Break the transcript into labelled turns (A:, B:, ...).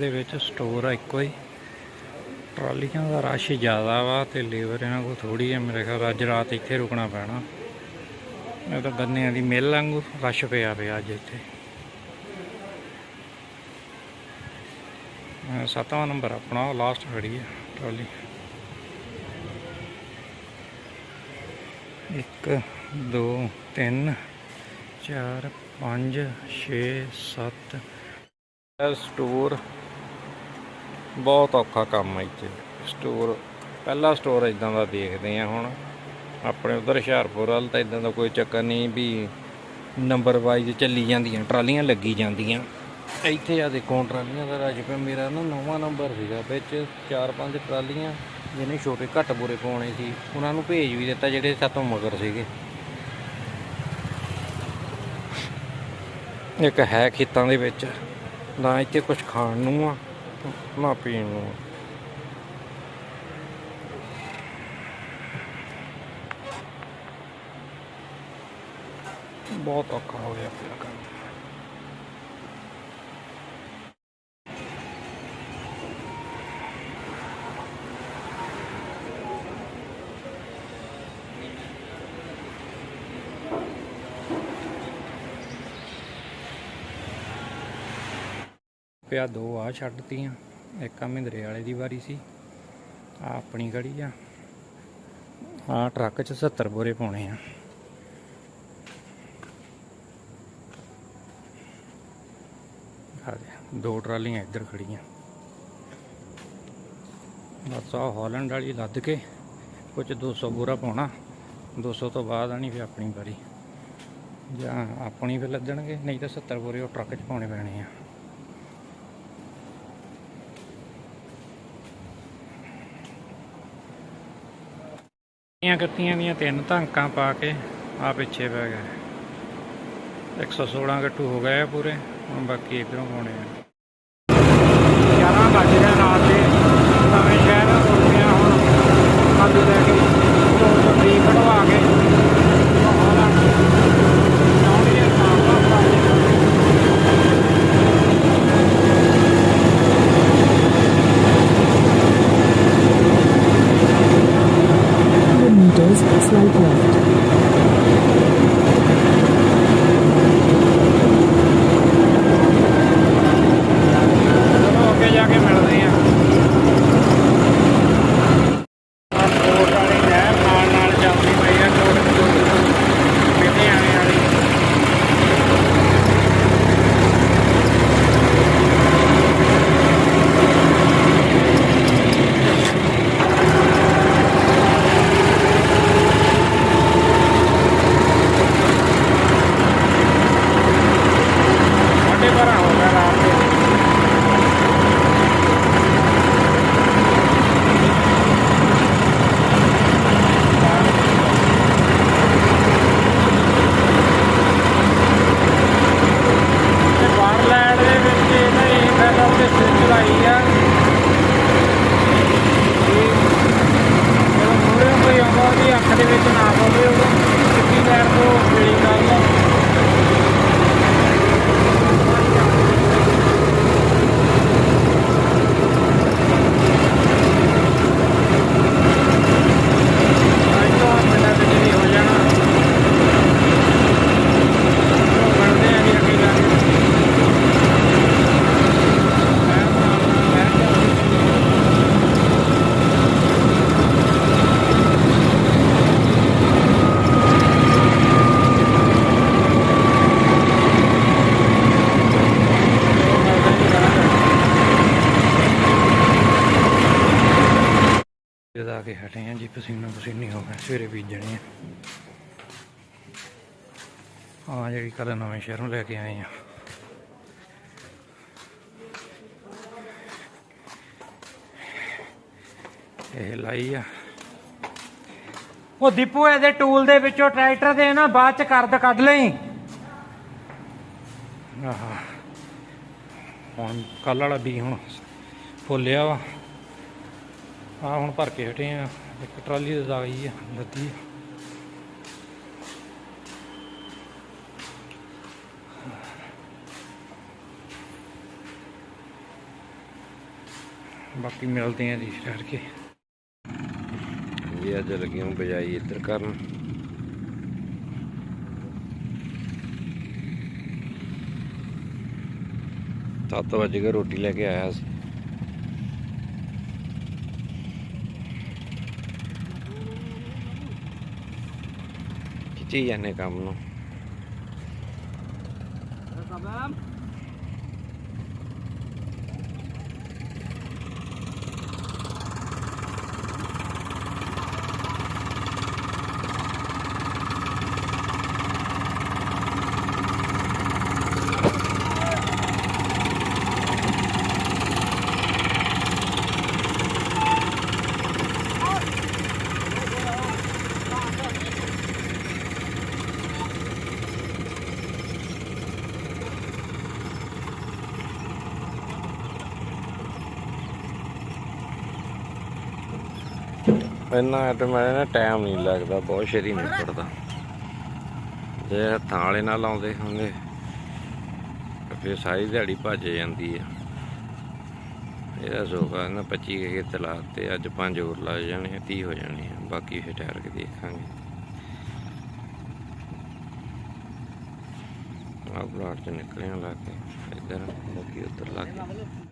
A: ਦੇ ਵਿੱਚ ਸਟੋਰ ਆ ਇੱਕੋ ਹੀ। ਟਰਾਲੀਆਂ ਦਾ ਰਸ਼ ਜ਼ਿਆਦਾ ਵਾ ਤੇ ਲੇਬਰ ਇਹਨਾਂ ਕੋਲ ਥੋੜੀ ਹੈ ਮੇਰੇ ਖਿਆਲ ਅੱਜ ਰਾਤ ਇੱਥੇ ਰੁਕਣਾ ਪੈਣਾ। ਇਹ ਤਾਂ ਗੰਨਿਆਂ ਦੀ ਮਿੱਲ ਵਾਂਗੂ ਰਸ਼ ਪਿਆ ਪਿਆ ਅੱਜ ਇੱਥੇ। ਸੱਤਵਾਂ ਨੰਬਰ ਆਪਣਾ ਲਾਸਟ ਖੜੀ ਹੈ ਟਰਾਲੀ। ਇੱਕ, ਦੋ, ਤਿੰਨ, ਚਾਰ, ਪੰਜ, ਛੇ, ਸੱਤ। ਸਟੋਰ ਬਹੁਤ ਔਖਾ ਕੰਮ ਹੈ ਇੱਥੇ। ਸਟੋਰ ਪਹਿਲਾ ਸਟੋਰ ਇਦਾਂ ਦਾ ਦੇਖਦੇ ਆ ਹੁਣ। ਆਪਣੇ ਉਧਰ ਹੁਸ਼ਿਆਰਪੁਰ ਵਾਲ ਤਾਂ ਇਦਾਂ ਦਾ ਕੋਈ ਚੱਕਰ ਨਹੀਂ ਵੀ ਨੰਬਰ ਵਾਈਜ਼ ਚੱਲੀ ਜਾਂਦੀਆਂ, ਟਰਾਲੀਆਂ ਲੱਗੀ ਜਾਂਦੀਆਂ। ਇੱਥੇ ਆ ਦੇਖੋ ਟਰਾਲੀਆਂ ਦਾ ਰਸ਼ ਪਿਆ। ਮੇਰਾ ਨਾ ਨੌਵਾਂ ਨੰਬਰ ਸੀਗਾ ਵਿੱਚ ਚਾਰ ਪੰਜ ਟਰਾਲੀਆਂ, ਜਿਹਨੇ ਛੋਟੇ ਘੱਟ ਬੁਰੇ ਪਾਉਣੇ ਸੀ। ਉਹਨਾਂ ਨੂੰ ਭੇਜ ਵੀ ਦਿੱਤਾ ਜਿਹੜੇ ਸਾਤੋਂ ਮਗਰ ਸੀਗੇ। ਇੱਕ ਹੈ ਖੇਤਾਂ ਦੇ ਵਿੱਚ। ਨਾ ਇੱਥੇ ਕੁਝ ਖਾਣ ਨੂੰ ਆ। ਨਾ ਪੀਣ ਨੂੰ ਆ। ਪਿਆ ਕੰਮ ਪਿਆ ਦੋ ਆ ਛੱਡਤੀਆਂ ਇੱਕ ਆ ਮਹਿੰਦਰੇ ਵਾਲੇ ਦੀ ਵਾਰੀ ਸੀ। ਆ ਆਪਣੀ ਗੜੀ ਆ। ਆ ਟਰੱਕ 'ਚ 70 ਬੋਰੇ ਪਾਉਣੇ ਆ। ਦੋ ਟਰਾਲੀਆਂ ਇੱਧਰ ਖੜੀਆਂ। ਬਸ ਆ ਹਾਲੈਂਡ ਵਾਲੀ ਲੱਦ ਕੇ ਕੁਝ 200 ਬੋਰਾ ਪਾਉਣਾ। 200 ਤੋਂ ਬਾਅਦ ਆਣੀ ਫਿਰ ਆਪਣੀ ਵਾਰੀ ਜਾਂ ਆਪਣੀ ਫਿਰ ਲੱਦਣਗੇ, ਨਹੀਂ ਤਾਂ 70 ਬੋਰੇ ਉਹ ਟਰੱਕ 'ਚ ਪਾਉਣੇ ਪੈਣੇ ਆ। ਇਹ ਕੱਤੀਆਂ ਦੀਆਂ ਤਿੰਨ ਧਾਂਕਾਂ ਪਾ ਕੇ ਆ ਪਿੱਛੇ ਪੈ ਗਏ। 116 ਗੱਟੂ ਹੋ ਗਏ ਆ ਪੂਰੇ, ਹੁਣ ਬਾਕੀ ਇਧਰੋਂ ਪਾਉਣੇ ਆ। ਜਦ ਕੇ ਹਟੇ ਆ ਜੀ, ਪਸੀਨਾ ਪਸੀਨੀ ਹੋ ਗਏ ਸਵੇਰੇ ਬੀਜਣੇ ਆ। ਆ ਜਿਹੜੀ ਕੱਲ ਨਵੇਂ ਸ਼ਹਿਰੋਂ ਲੈ ਕੇ ਆਏ ਆ। ਇਹ ਲਾਈ ਆ। ਉਹ ਦੀਪੂ, ਇਹਦੇ ਟੂਲ ਦੇ ਵਿੱਚੋਂ ਟਰੈਕਟਰ ਦੇ ਨਾ ਬਾਅਦ ਚ ਕਰਦ ਕੱਢ ਲਈ। ਆਹ। ਹੁਣ ਕੱਲ ਵਾਲਾ ਵੀ ਹੁਣ ਫੁੱਲਿਆ ਵਾ। ਆ ਹੁਣ ਭਰ ਕੇ ਹਟੇ ਆ। ਇੱਕ ਟਰਾਲੀ ਦੇ ਦਾਈ ਆ ਲੱਦੀ ਬਾਕੀ ਮਿਲਦੇ ਆ ਜੀ ਠਹਿਰ ਕੇ।
B: ਜੀ ਅੱਜ ਲੱਗੇ ਹਾਂ ਬਜਾਈ ਇੱਧਰ ਕਰਨ। ਸੱਤ ਵਜੇ ਕੇ ਰੋਟੀ ਲੈ ਕੇ ਆਇਆ ਸੀ। ਖਿੱਚੀ ਜਾਂਦੇ ਇੰਨਾ ਆਟੋਮੈਟਿਕ ਨਾ ਟਾਈਮ ਨਹੀਂ ਲੱਗਦਾ, ਬਹੁਤ ਛੇਤੀ ਨਿਕਲਦਾ ਜੇ ਹੱਥਾਂ ਵਾਲੇ ਨਾਲ ਲਾਉਂਦੇ ਹੁੰਦੇ ਫਿਰ ਸਾਰੀ ਦਿਹਾੜੀ ਭੱਜ ਜਾਂਦੀ ਆ। ਇਹਦਾ ਸੋਖਾ ਨਾ 25 ਕੇ ਤਲਾ ਤੇ ਅੱਜ ਪੰਜ ਹੋਰ ਲੱਗ ਜਾਣੇ ਆ 30 ਹੋ ਜਾਣੇ ਆ, ਬਾਕੀ ਫਿਰ ਠਹਿਰ ਕੇ ਦੇਖਾਂਗੇ। ਆਹ ਪਲਾਟ ਚ ਨਿਕਲਿਆ ਲਾ ਕੇ, ਇੱਧਰ ਬਾਕੀ ਉੱਧਰ ਲਾ ਕੇ।